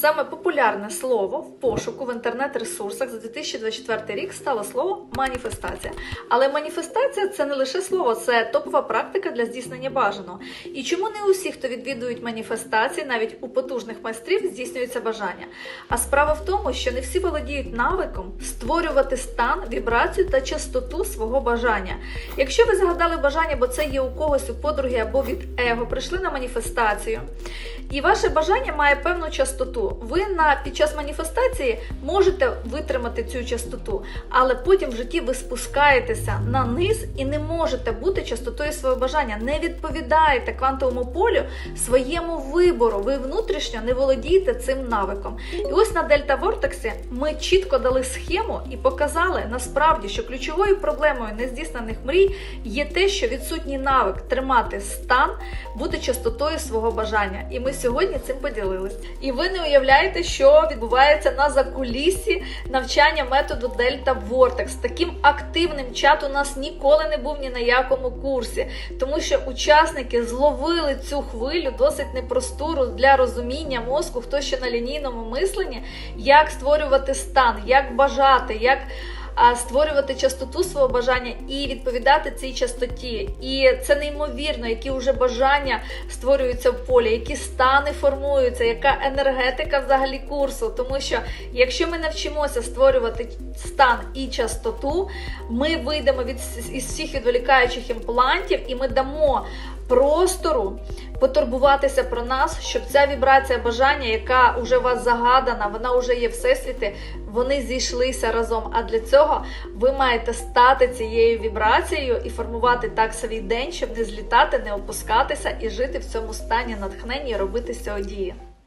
Саме популярне слово в пошуку в інтернет-ресурсах за 2024 рік стало слово маніфестація. Але маніфестація це не лише слово, це топова практика для здійснення бажаного. І чому не усі, хто відвідують маніфестації, навіть у потужних майстрів, здійснюється бажання? А справа в тому, що не всі володіють навиком створювати стан, вібрацію та частоту свого бажання. Якщо ви згадали бажання, бо це є у когось у подруги або від его, прийшли на маніфестацію, і ваше бажання має певну частоту. Ви на під час маніфестації можете витримати цю частоту, але потім в житті ви спускаєтеся на низ і не можете бути частотою свого бажання. Не відповідаєте квантовому полю своєму вибору. Ви внутрішньо не володієте цим навиком. І ось на Дельта Вортексі ми чітко дали схему і показали насправді, що ключовою проблемою нездійснених мрій є те, що відсутній навик тримати стан, бути частотою свого бажання. І ми сьогодні цим поділились. І ви не уявляєте, що відбувається на закулісі навчання методу Дельта Вортекс. Таким активним чат у нас ніколи не був ні на якому курсі, тому що учасники зловили цю хвилю досить непросту для розуміння мозку, хто ще на лінійному мисленні, як створювати стан, як бажати, як створювати частоту свого бажання і відповідати цій частоті. І це неймовірно, які вже бажання створюються в полі, які стани формуються, яка енергетика взагалі курсу. Тому що якщо ми навчимося створювати стан і частоту, ми вийдемо від із всіх відволікаючих імплантів і ми дамо простору потурбуватися про нас, щоб ця вібрація бажання, яка вже у вас загадана, вона вже є всесвіти, вони зійшлися разом. А для цього ви маєте стати цією вібрацією і формувати так свій день, щоб не злітати, не опускатися і жити в цьому стані натхнення робити сьогодні.